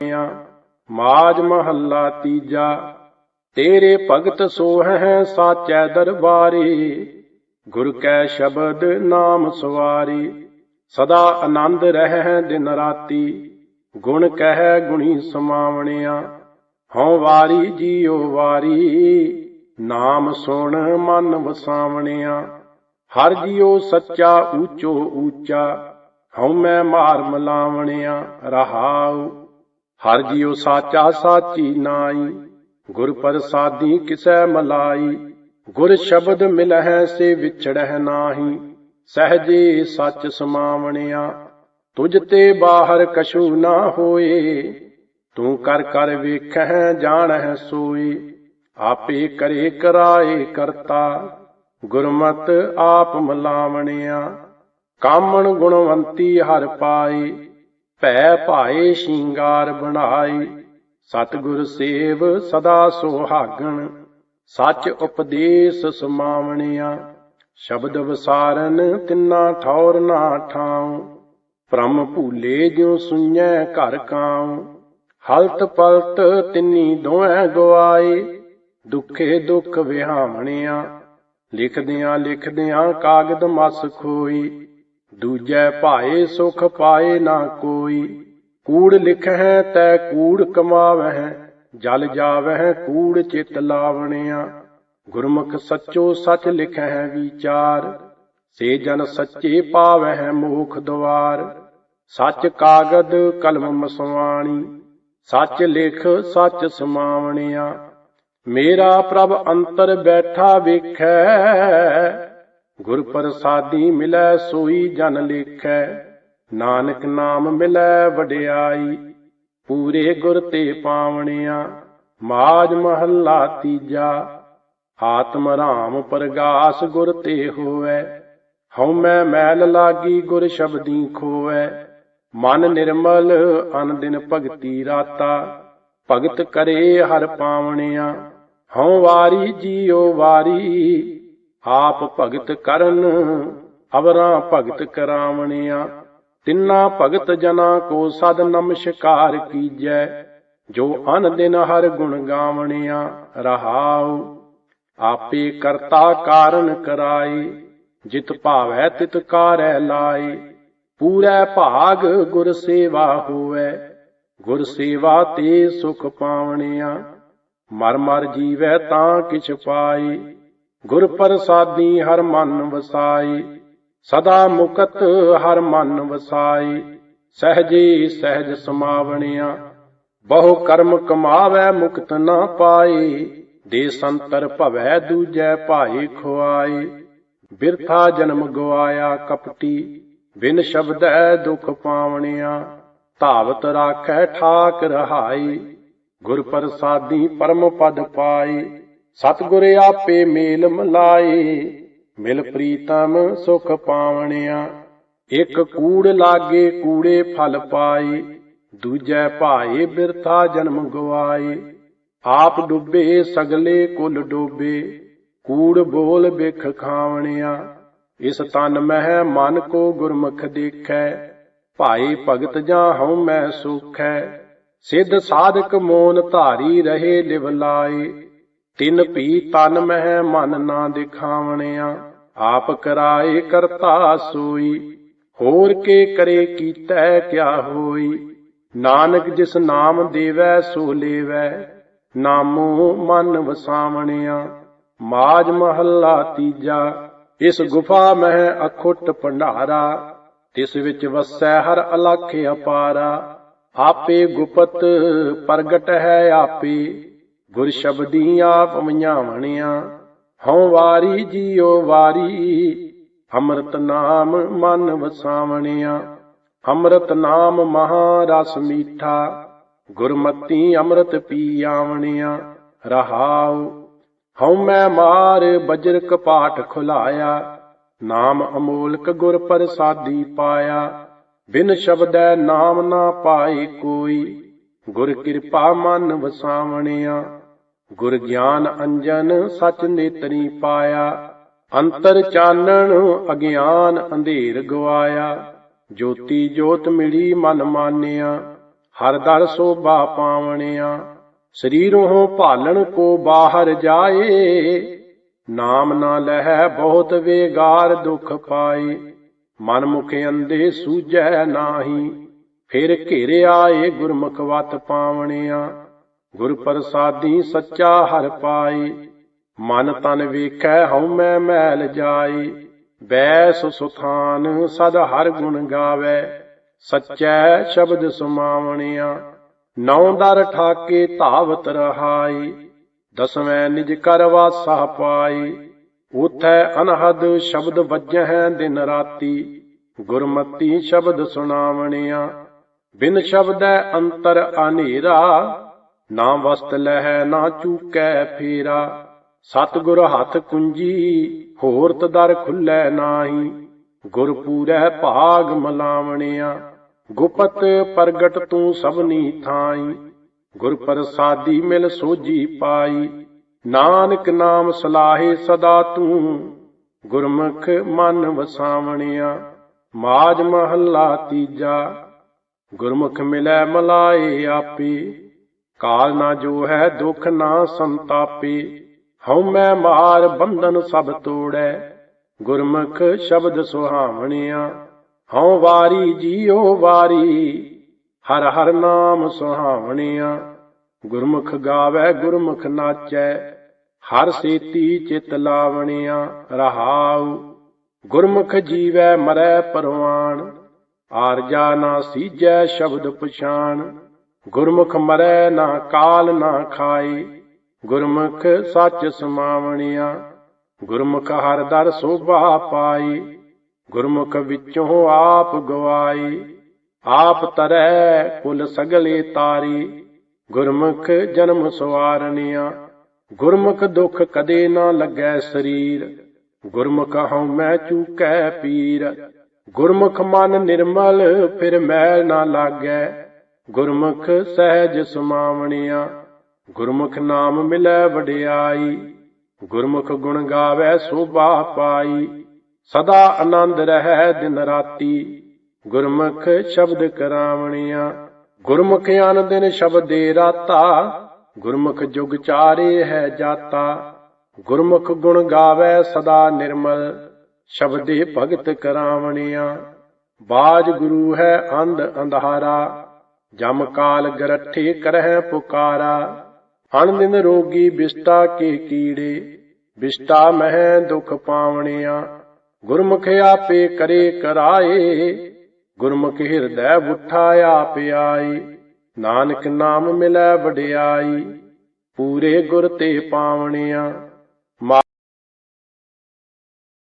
ਮਾਜ ਮਹੱਲਾ ਤੀਜਾ, ਤੇਰੇ ਭਗਤ ਸੋਹੈ ਸਾਚੈ ਦਰਬਾਰੀ, ਗੁਰ ਕੈ ਸ਼ਬਦ ਨਾਮ ਸਵਾਰੀ, ਸਦਾ ਆਨੰਦ ਰਹਿ ਦਿਨ ਰਾਤੀ, ਗੁਣ ਕਹਿ ਗੁਣੀ ਸਮਾਵਣਿਆ, ਹਉ ਵਾਰੀ ਜੀਉ ਵਾਰੀ, ਨਾਮ ਸੁਣ ਮਨ ਵਸਾਵਣਿਆ, ਹਰ ਜੀਉ ਸੱਚਾ ਊਚੋ ਊਚਾ, ਹਉ ਮੈਂ ਮਾਰ ਮਲਾਵਣਿਆ ਰਹਾਉ ਹਰ ਜੀਉ ਸਾਚਾ ਸਾਚੀ ਨਾਈ, ਗੁਰ ਪ੍ਰਸਾਦੀ ਕਿਸੈ ਮਲਾਈ, ਗੁਰ ਸ਼ਬਦ ਮਿਲਹਿ ਸੇ ਵਿਛੜਹਿ ਨਾਹੀ, ਸਹਜੇ ਸੱਚ ਸਮਾਵਣਿਆ, ਤੁਝ ਤੇ ਬਾਹਰ ਕਛੂ ਨਾ ਹੋਏ, ਤੂੰ ਕਰ ਕਰ ਵੇਖਹਿ ਜਾਣਹਿ ਸੋਈ ਆਪੇ ਕਰੇ ਕਰਾਏ ਕਰਤਾ, ਗੁਰਮਤ ਆਪ ਮਲਾਵਣਿਆ, ਕਾਮਣ ਗੁਣਵੰਤੀ ਹਰ ਪਾਈ ਭੈ ਭਾਏ ਸ਼ਿੰਗਾਰ ਬਣਾਈ। ਸਤਿਗੁਰ ਸੇਵ ਸਦਾ ਸੁਹਾਗਣ, ਸੱਚ ਉਪਦੇਸ਼ ਸਮਾਵਣਿਆ। ਸ਼ਬਦ ਵਿਸਾਰਨ ਤਿੰਨਾ ਠੌਰ ਨਾ ਠਾਉ, ਭ੍ਰਮ ਭੂਲੇ ਜਿਉ ਸੁਣੈ ਘਰ ਕਾਉ। ਹਲਤ ਪਲਤ ਤਿੰਨੀ ਦੋਵੇਂ ਗਵਾਏ, ਦੁਖੇ ਦੁਖ ਵਿਹਾਵਣਿਆ। ਲਿਖਦਿਆਂ ਲਿਖਦਿਆਂ ਕਾਗਦ ਮਸ ਖੋਈ ਦੂਜੈ ਭਾਏ ਸੁਖ ਪਾਏ ਨਾ ਕੋਈ। ਕੂੜ ਲਿਖਹਿ ਤੈ ਕੂੜ ਕਮਾਵਹਿ, ਜਲ ਜਾਵਹਿ ਕੂੜ ਚਿਤ ਲਾਵਣਿਆ। ਗੁਰਮੁਖ ਸੱਚੋ ਸੱਚ ਲਿਖਹਿ ਵਿਚਾਰ ਸੇ ਜਨ ਸੱਚੇ ਪਾਵਹਿ ਮੋਖ ਦਵਾਰ ਸੱਚ ਕਾਗਦ ਕਲਮ ਮਸਵਾਣੀ, ਸੱਚ ਲਿਖ ਸੱਚ ਸਮਾਵਣਿਆ। ਮੇਰਾ ਪ੍ਰਭ ਅੰਤਰ ਬੈਠਾ ਵੇਖੈ ਗੁਰ ਪ੍ਰਸਾਦੀ ਮਿਲੈ ਸੋਈ ਜਨ ਲੇਖੈ, ਨਾਨਕ ਨਾਮ ਮਿਲੈ ਵਡਿਆਈ। ਪੂਰੇ ਗੁਰ ਤੇ ਪਾਵਣਿਆ ਮਾਜ ਮਹੱਲਾ ਤੀਜਾ। ਆਤਮ ਰਾਮ ਪ੍ਰਗਾਸ ਗੁਰ ਤੇ ਹੋਵੈ ਹਉ ਮੈਂ ਮੈਲ ਲਾਗੀ ਗੁਰ ਸ਼ਬਦੀ ਖੋਵੈ। ਮਨ ਨਿਰਮਲ ਅਨ ਦਿਨ ਭਗਤੀ ਰਾਤਾ। ਭਗਤ ਕਰੇ ਹਰ ਪਾਵਣਿਆ, ਹਉ ਵਾਰੀ ਜੀਉ ਵਾਰੀ। ਆਪ ਭਗਤ ਕਰਨ, ਅਵਰਾਂ ਭਗਤ ਕਰਾਵਣਿਆ। ਤਿੰਨਾ ਭਗਤ ਜਨਾ ਕੋ ਸਦ ਨਮਸਕਾਰ ਕੀਜੈ, ਜੋ ਅਨ ਦਿਨ ਹਰ ਗੁਣ ਗਾਵਣਿਆ ਰਹਾਉ। ਆਪੇ ਕਰਤਾ ਕਾਰਨ ਕਰਾਈ ਜਿਤ ਭਾਵੈ ਤਿਤ ਕਾਰੈ ਲਾਈ ਪੂਰੈ ਭਾਗ ਗੁਰ ਸੇਵਾ ਹੋਵੈ, ਗੁਰ ਸੇਵਾ ਤੇ ਸੁਖ ਪਾਵਣਿਆ। ਮਰ ਮਰ ਜੀਵੈ ਤਾਂ ਕਿਛ ਪਾਈ ਗੁਰ ਪ੍ਰਸਾਦੀ ਹਰ ਮਨ ਵਸਾਈ, ਸਦਾ ਮੁਕਤ ਹਰ ਮਨ ਵਸਾਈ। ਸਹਜੇ ਸਹਿਜ ਸਮਾਵਣਿਆ, ਬਹੁ ਕਰਮ ਕਮਾਵੈ ਮੁਕਤ ਨਾ ਪਾਈ। ਦੇ ਸੰਤਰ ਭਵੈ ਦੂਜੈ ਭਾਈ ਖੁਆਈ। ਬਿਰਥਾ ਜਨਮ ਗਵਾਇਆ ਕਪਟੀ, ਬਿਨ ਸ਼ਬਦੈ ਦੁਖ ਪਾਵਣਿਆ। ਧਾਵਤ ਰਾਖੈ ਠਾਕ ਰਹਾਈ, ਗੁਰ ਪ੍ਰਸਾਦੀ ਪਰਮ ਪਦ ਪਾਈ। ਸਤਿਗੁਰ ਆਪੇ ਮੇਲ ਮਲਾਈ ਮਿਲ ਪ੍ਰੀਤਮ ਸੁਖ ਪਾਵਣਿਆ। ਇੱਕ ਕੂੜ ਲਾਗੇ ਕੂੜੇ ਫਲ ਪਾਏ, ਦੂਜੈ ਭਾਏ ਬਿਰਥਾ ਜਨਮ ਗਵਾਈ ਆਪ ਡੁੱਬੇ ਸਗਲੇ ਕੁਲ ਡੋਬੇ, ਕੂੜ ਬੋਲ ਬਿਖ ਖਾਵਣਿਆ। ਇਸ ਤਨ ਮਹਿ ਮਨ ਕੋ ਗੁਰਮੁਖ ਦੇਖੈ ਭਾਈ ਭਗਤ ਜਾਂ ਹਉ ਮੈਂ ਸੁਖੈ। ਸਿੱਧ ਸਾਧਕ ਮੋਨ ਧਾਰੀ ਰਹੇ ਲਿਵ ਲਾਏ। ਤਿਨ ਭੀ ਤਨ ਮਹਿ ਮਨ ਨਾ ਦਿਖਾਵਣਿਆ, ਆਪ ਕਰਾਏ ਕਰਤਾ ਸੋਈ, ਹੋਰ ਕੇ ਕਰੇ ਕੀਤੈ ਕਿਆ ਹੋਈ? ਨਾਨਕ ਜਿਸ ਨਾਮ ਦੇਵੈ ਸੋ ਲੇਵੈ, ਨਾਮੋ ਮਨ ਵਸਾਵਣਿਆ, ਮਾਜ ਮਹੱਲਾ ਤੀਜਾ, ਇਸ ਗੁਫਾ ਮਹਿ ਅਖੁੱਟ ਭੰਡਾਰਾ, ਤਿਸ ਵਿੱਚ ਵਸੈ ਹਰ ਅਲਖ ਅਪਾਰਾ, ਆਪੇ ਗੁਪਤ ਪ੍ਰਗਟ ਹੈ ਆਪੇ। ਗੁਰ ਸ਼ਬਦੀ ਆਪ ਮਝਾਵਣਿਆ ਹਉ ਵਾਰੀ ਜੀਉ ਵਾਰੀ, ਅੰਮ੍ਰਿਤ ਨਾਮ ਮਨ ਵਸਾਵਣਿਆ। ਅੰਮ੍ਰਿਤ ਨਾਮ ਮਹਾ ਰਸ ਮੀਠਾ, ਗੁਰਮਤੀ ਅੰਮ੍ਰਿਤ ਪੀ ਆਵਣਿਆ। ਰਹਾਉ, ਹਉ ਮੈਂ ਮਾਰ ਬਜਰ ਕਪਾਟ ਖੁਲਾਇਆ, ਨਾਮ ਅਮੋਲਕ ਗੁਰ ਪ੍ਰਸਾਦੀ ਪਾਇਆ। ਬਿਨ ਸ਼ਬਦੈ ਨਾਮ ਨਾ ਪਾਈ ਕੋਈ, ਗੁਰ ਕਿਰਪਾ ਮਨ ਵਸਾਵਣਿਆ। ਗੁਰ ਗਿਆਨ ਅੰਜਨ ਸਚ ਨੇਤਰੀ ਪਾਇਆ, ਅੰਤਰ ਚਾਨਣ ਅਗਿਆਨ ਅੰਧੇਰ ਗਵਾਇਆ। ਜੋਤੀ ਜੋਤ ਮਿਲੀ ਮਨ ਮਾਨਿਆ, ਹਰ ਦਰ ਸੋਭਾ ਪਾਵਣਿਆ। ਸਰੀਰੋਂ ਭਾਲਣ ਕੋ ਬਾਹਰ ਜਾਏ, ਨਾਮ ਨਾ ਲਹਿ ਬਹੁਤ ਵੇਗਾਰ ਦੁਖ ਪਾਏ। ਮਨ ਮੁਖ ਅੰਦੇ ਸੂਝੈ ਨਾਹੀ, ਫਿਰ ਘੇਰਿਆ ਆਏ ਗੁਰਮੁਖ ਵਤ ਪਾਵਣਿਆ। ਗੁਰ ਪ੍ਰਸਾਦੀ ਸੱਚਾ ਹਰ ਪਾਈ ਮਨ ਤਨ ਵੇਖੈ ਹਉਮੈ ਮੈਲ ਜਾਈ ਬੈਸ ਸੁਥਾਨ ਸਦ ਹਰ ਗੁਣ ਗਾਵੇ, ਸੱਚੈ ਸ਼ਬਦ ਸੁਮਾਵਣਿਆ। ਨੌ ਦਰ ਠਾਕੇ ਧਾਵਤ ਰਹਾਈ ਦਸਵੇਂ ਨਿਜ ਕਰ ਵਾਸਾ ਪਾਈ ਉਥੈ ਅਨਹਦ ਸ਼ਬਦ ਵੱਜਹਿ ਦਿਨ ਰਾਤੀ, ਗੁਰਮਤੀ ਸ਼ਬਦ ਸੁਣਾਵਣਿਆ। ਬਿਨ ਸ਼ਬਦੈ ਅੰਤਰ ਅਨੇਰਾ ਨਾ ਵਸਤ ਲਹਿ, ਨਾ ਚੂਕੈ ਫੇਰਾ। ਸਤਿਗੁਰ ਹੱਥ ਕੁੰਜੀ ਹੋਰ ਤਦਰ ਖੁੱਲੈ ਨਾਹੀ। ਗੁਰ ਪੂਰੈ ਭਾਗ ਮਲਾਵਣਿਆ, ਗੁਪਤ ਪ੍ਰਗਟ ਤੂੰ ਸਭਨੀ ਥਾਈ ਗੁਰ ਪ੍ਰਸਾਦੀ ਮਿਲ ਸੋਜੀ ਪਾਈ ਨਾਨਕ ਨਾਮ ਸਲਾਹੇ ਸਦਾ ਤੂੰ। ਗੁਰਮੁਖ ਮਨ ਵਸਾਵਣਿਆ, ਮਾਜ ਮਹੱਲਾ ਤੀਜਾ। ਗੁਰਮੁਖ ਮਿਲੈ ਮਲਾਏ ਆਪੇ। ਕਾਲ ਨਾ ਜੋ ਹੈ ਦੁਖ ਨਾ ਸੰਤਾਪੇ। ਹਉ ਮੈਂ ਮਾਰ ਬੰਧਨ ਸਭ ਤੋੜੈ, ਗੁਰਮੁਖ ਸ਼ਬਦ ਸੁਹਾਵਣਿਆ। ਹਉ ਵਾਰੀ ਜੀਉ ਵਾਰੀ, ਹਰ ਹਰ ਨਾਮ ਸੁਹਾਵਣਿਆ। ਗੁਰਮੁਖ ਗਾਵੇ, ਗੁਰਮੁਖ ਨਾਚੈ, ਹਰ ਸੇਤੀ ਚਿਤ ਲਾਵਣਿਆ, ਰਹਾਉ। ਗੁਰਮੁਖ ਜੀਵੈ ਮਰੈ ਪਰਵਾਨ ਆਰਜਾ ਨਾ ਸੀਜੈ ਸ਼ਬਦ ਪਛਾਨ ਗੁਰਮੁਖ ਮਰੈ ਨਾ ਕਾਲ ਨਾ ਖਾਈ ਗੁਰਮੁਖ ਸੱਚ ਸਮਾਵਣਿਆ, ਗੁਰਮੁਖ ਹਰ ਦਰ ਸੋਭਾ ਪਾਈ ਗੁਰਮੁਖ ਵਿੱਚੋਂ ਆਪ ਗਵਾਈ ਆਪ ਤਰੈ ਕੁਲ ਸਗਲੇ ਤਾਰੀ, ਗੁਰਮੁਖ ਜਨਮ ਸਵਾਰਨਿਆ, ਗੁਰਮੁਖ ਦੁਖ ਕਦੇ ਨਾ ਲੱਗੈ ਸਰੀਰ, ਗੁਰਮੁਖ ਹਉ ਮੈਂ ਚੂਕੈ ਪੀਰ, ਗੁਰਮੁਖ ਮਨ ਨਿਰਮਲ ਫਿਰ ਮੈਲ ਨਾ ਲਾਗੈ ਗੁਰਮੁਖ ਸਹਿਜ ਸੁਮਾਵਣਿਆ, ਗੁਰਮੁਖ ਨਾਮ ਮਿਲੈ ਵਡਿਆਈ, ਗੁਰਮੁਖ ਗੁਣ ਗਾਵੇ ਸੋਭਾ ਪਾਈ, ਸਦਾ ਆਨੰਦ ਰਹੈ ਦਿਨ ਰਾਤੀ। ਗੁਰਮੁਖ ਸ਼ਬਦ ਕਰਾਵਣਿਆ, ਗੁਰਮੁਖ ਅਨ ਦਿਨ ਸ਼ਬਦੇ ਰਾਤਾ। ਗੁਰਮੁਖ ਜੁਗ ਚਾਰੇ ਹੈ ਜਾਤਾ, ਗੁਰਮੁਖ ਗੁਣ ਗਾਵੇ ਸਦਾ ਨਿਰਮਲ। ਸ਼ਬਦੇ ਭਗਤ ਕਰਾਵਣਿਆ, ਬਾਜ ਗੁਰੂ ਹੈ ਅੰਧ ਅੰਧਾਰਾ। ਜਮ ਕਾਲ ਗਰਠੇ ਕਰਹਿ ਪੁਕਾਰਾ। ਅਣ ਦਿਨ ਰੋਗੀ ਬਿਸਟਾ ਕੇ ਕੀੜੇ। ਬਿਸਟਾ ਮਹਿ ਦੁਖ ਪਾਵਣਿਆ। ਗੁਰਮੁਖ ਆਪੇ ਕਰੇ ਕਰਾਏ। ਗੁਰਮੁਖ ਹਿਰਦੈ ਉਠਾ ਆਪ ਆਈ। ਨਾਨਕ ਨਾਮ ਮਿਲੈ ਵਡਿਆਈ। ਪੂਰੇ ਗੁਰ ਤੇ ਪਾਵਣਿਆ।